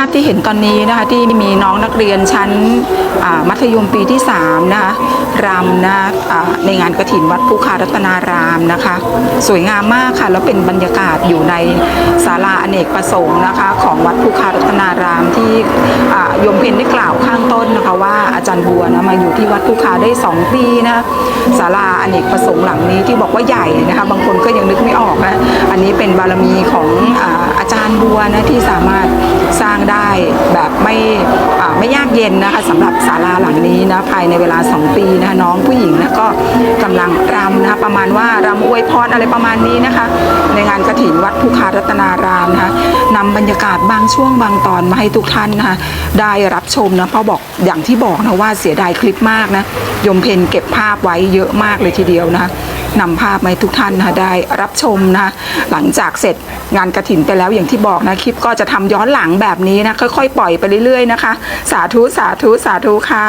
าพที่เห็นตอนนี้นะคะที่มีน้องนักเรียนชั้นมัธยมปีที่3นะคะรำนะในงานกระถินวัดภูคารัตนารามนะคะ สวยงามมากค่ะ แล้วเป็นบรรยากาศอยู่ในศาลาอเนกประสงค์นะคะ ของวัดภูคารัตนารามที่ยมเพนได้กล่าวข้างต้นนะคะว่าอาจารย์บัวนะมาอยู่ที่วัดภูคาได้ 2 ปีนะศาลาอเนกประสงค์หลังนี้ที่บอกว่าใหญ่นะคะบางคนก็ยังนึกไม่ออกนะอันนี้เป็นบารมีของออาจารย์บัวนะที่สามารถ สร้างได้แบบไม่ไม่ยากเย็นนะคะสำหรับศาลาหลังนี้นะภายในเวลา 2 ปีนะคะน้องผู้หญิงนะก็กำลังรำนะะประมาณว่ารำอวยพรอะไรประมาณนี้นะคะ ในงานกระถินวัดภูคารัตนารามนะคะ นำบรรยากาศบางช่วงบางตอนมาให้ทุกท่านนะคะได้รับชมนะเพราะบอกอย่างที่บอกนะว่าเสียดายคลิปมากนะยมเพนเก็บภาพไว้เยอะมากเลยทีเดียวนะคะนำภาพมาให้ทุกท่านนะได้รับชมนะหลังจากเสร็จงานกระถินไปแล้วอย่างที่บอกนะคลิปก็จะทำย้อนหลังแบบนี้นะค่อยๆปล่อยไปเรื่อยๆนะคะ สาธุสาธุสาธุค่ะ